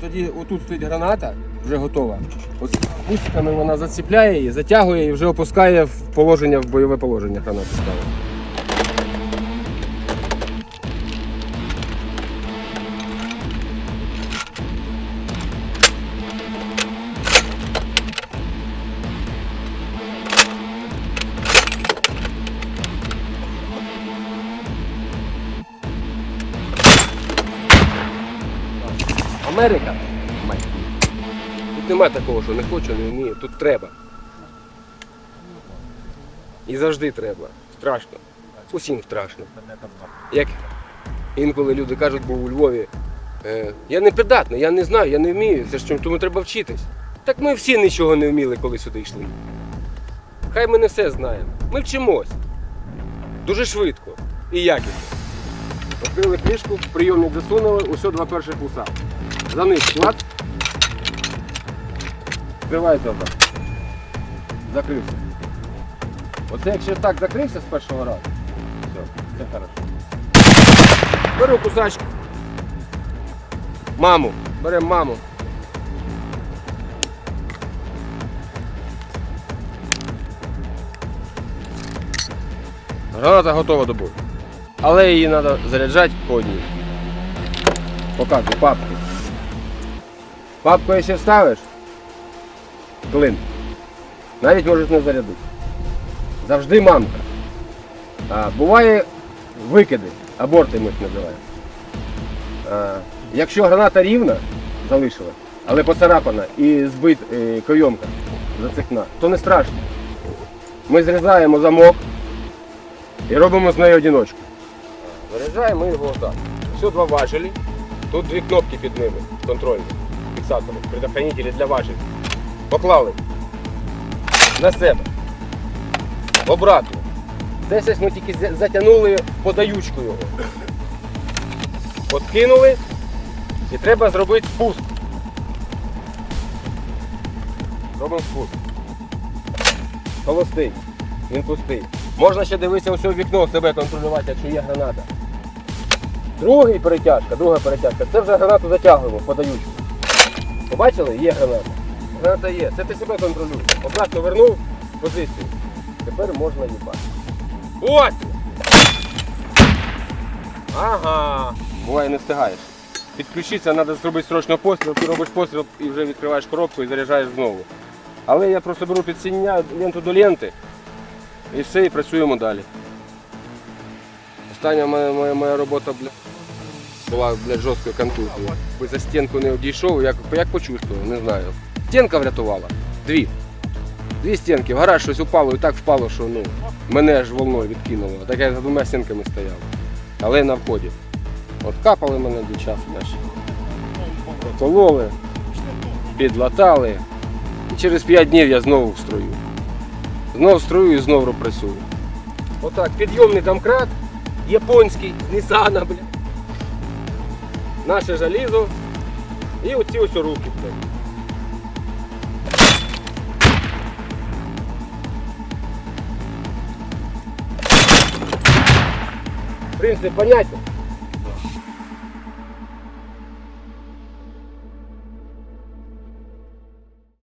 Тоді отут стоїть граната, вже готова. Ось гусиками вона заціпляє її, затягує і вже опускає в положення, в бойове положення гранату ставить. Америка. Тут нема такого, що не хочу, не вмію. Тут треба. І завжди треба. Страшно. Усім страшно. Як інколи люди кажуть, бо у Львові, е, я не придатний, я не знаю, я не вмію. Це ж тому треба вчитись. Так ми всі нічого не вміли, коли сюди йшли. Хай ми не все знаємо. Ми вчимось. Дуже швидко і якісно. Відкрили книжку, прийомник засунули, усе два перших уса. За них склад. Відкривається отак. Закрився. Оце якщо так закрився з першого разу, все, це хорошо. Беру кусачку. Маму. Беремо маму. Граната готова до бою. Але її треба заряджати по одній. Показуй, папку. Папку якщо ставиш, клин. Навіть можеш не зарядити. Завжди мамка. А, буває викиди, аборти ми їх називаємо. А, якщо граната рівна, залишилась, але поцарапана і збит е, койомка зацикна, то не страшно. Ми зрізаємо замок і робимо з нею одиночку. Заряджаємо його отак. Все два важелі. Тут дві кнопки під ними, контрольні, фіксатори, предохранителі для важелів. Поклали. На себе. Обратно. Десь ось ми тільки затягнули подаючку його. Откинули і треба зробити спуск. Робимо спуск. Холостий. Він пустий. Можна ще дивитися ось у вікно себе контролювати, якщо є граната. Другий перетяжка, друга перетяжка. Це вже гранату затягуємо, подаючу. Побачили? Є граната. Граната є. Це ти себе контролюєш. Обратно вернув позицію. Тепер можна їбати. Ось! Ага. Буває не встигаєш. Підключитися, треба зробити срочно постріл, ти робиш постріл і вже відкриваєш коробку і заряджаєш знову. Але я просто беру підсіння ленту до ленти і все, і працюємо далі. Остання моя, моя, моя робота бля, була блядь, жорсткою контузією. За стінку не одійшов, як, як почувствував, не знаю. Стінка врятувала. Дві. Дві стінки. В гараж щось упало і так впало, що ну, мене ж волною відкинуло. Так я за двома стінками стояв. Але на вході. От капали мене часу наші. Кололи, підлатали. І через 5 днів я знову в строю. Знов в строю і знову працюю. Отак, підйомний домкрат, японський, з Нісана, бля. Наше залізо І оці ось руки, В Принцип понятен?